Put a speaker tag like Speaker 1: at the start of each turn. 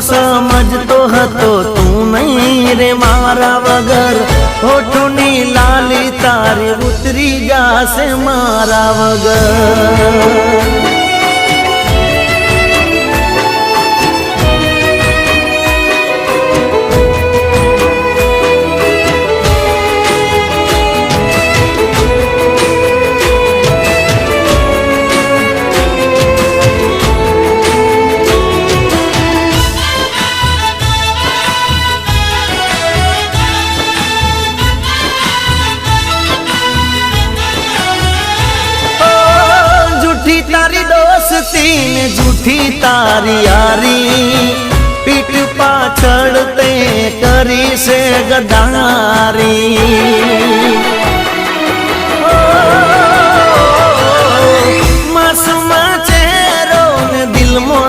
Speaker 1: સમજતો હતો તું નહીં રે મારા વગર. હોઠોની લાલી તારે ઉતરી જાશે મારા વગર. ને જૂઠી તારી યારી પીઠ પાછળ તે કરી છે ગદારી માસૂમા ચહેરો ને દિલમો